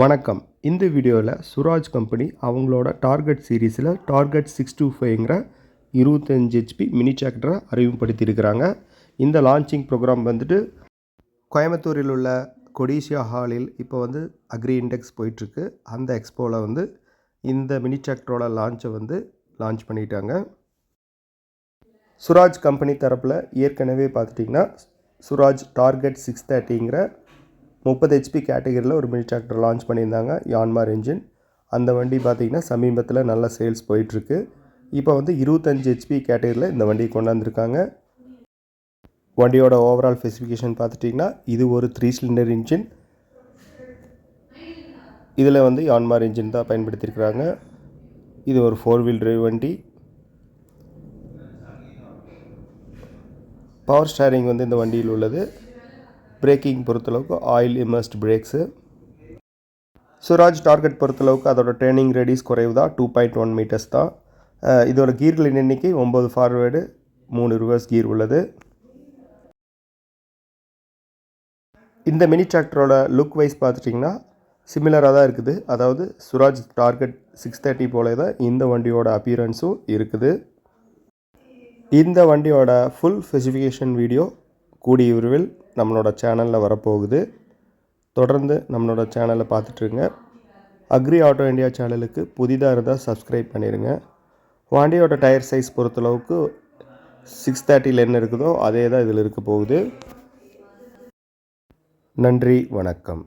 வணக்கம். இந்த வீடியோவில் சுராஜ் கம்பெனி அவங்களோட டார்கெட் சீரீஸில் டார்கெட் சிக்ஸ் டூ ஃபைவ்ங்கிற இருபத்தஞ்சி ஹெச்பி மினி டிராக்டரை அறிமுகப்படுத்தியிருக்கிறாங்க. இந்த லான்ச்சிங் ப்ரோக்ராம் வந்துட்டு கோயம்புத்தூரில் உள்ள கொடிசியா ஹாலில் இப்போ வந்து அக்ரி இண்டெக்ஸ் போயிட்டுருக்கு. அந்த எக்ஸ்போவில் வந்து இந்த மினி டிராக்டரோட லான்ச்சை வந்து லான்ச் பண்ணிட்டாங்க. சுராஜ் கம்பெனி தரப்பில் ஏற்கனவே பார்த்துட்டிங்கன்னா சுராஜ் டார்கெட் சிக்ஸ் தேர்ட்டிங்கிற முப்பது ஹெச்பி கேட்டகரியில் ஒரு மினி டிராக்டர் லான்ச் பண்ணியிருந்தாங்க யான்மார் என்ஜின் அந்த வண்டி பார்த்திங்கன்னா சமீபத்தில் நல்ல சேல்ஸ் போயிட்டுருக்கு. இப்போ வந்து இருபத்தஞ்சி ஹெச்பி கேட்டகரியில் இந்த வண்டியை கொண்டாந்துருக்காங்க. வண்டியோட ஓவரால் ஸ்பெசிஃபிகேஷன் பார்த்துட்டிங்கன்னா இது ஒரு த்ரீ சிலிண்டர் இன்ஜின் இதில் வந்து யான்மார் இன்ஜின் தான் பயன்படுத்தியிருக்கிறாங்க இது ஒரு ஃபோர் வீல் டிரைவ் வண்டி. பவர் ஸ்டேரிங் வந்து இந்த வண்டியில் உள்ளது. பிரேக்கிங் பொறுத்தளவுக்கு oil immersed brakes. Swaraj target பொறுத்தளவுக்கு அதோட ட்ரைனிங் ரெடிஸ் குறைவு தான் டூ பாயிண்ட் ஒன் மீட்டர்ஸ் தான் இதோட கீர்களின் எண்ணிக்கை ஒம்பது ஃபார்வேர்டு மூணு ரிவர்ஸ் கீர் உள்ளது. இந்த மினி டிராக்டரோட லுக் வைஸ் பார்த்துட்டிங்கன்னா சிமிலராக தான் இருக்குது. அதாவது சுராஜ் டார்கெட் சிக்ஸ் தேர்ட்டி போல தான் இந்த வண்டியோட அப்பியரன்ஸும் இருக்குது. இந்த வண்டியோட ஃபுல் ஸ்பெசிஃபிகேஷன் வீடியோ கூடிய விரைவில் நம்மளோட சேனலில் வரப்போகுது. தொடர்ந்து நம்மளோட சேனலை பார்த்துட்ருங்க. அக்ரி ஆட்டோ இந்தியா சேனலுக்கு புதிதாக இருந்தால் சப்ஸ்கிரைப் பண்ணிடுங்க வாண்டியோட டயர் சைஸ் பொறுத்தளவுக்கு சிக்ஸ் தேர்ட்டியில் என்ன இருக்குதோ அதே தான் இதில் இருக்க போகுது. நன்றி வணக்கம்.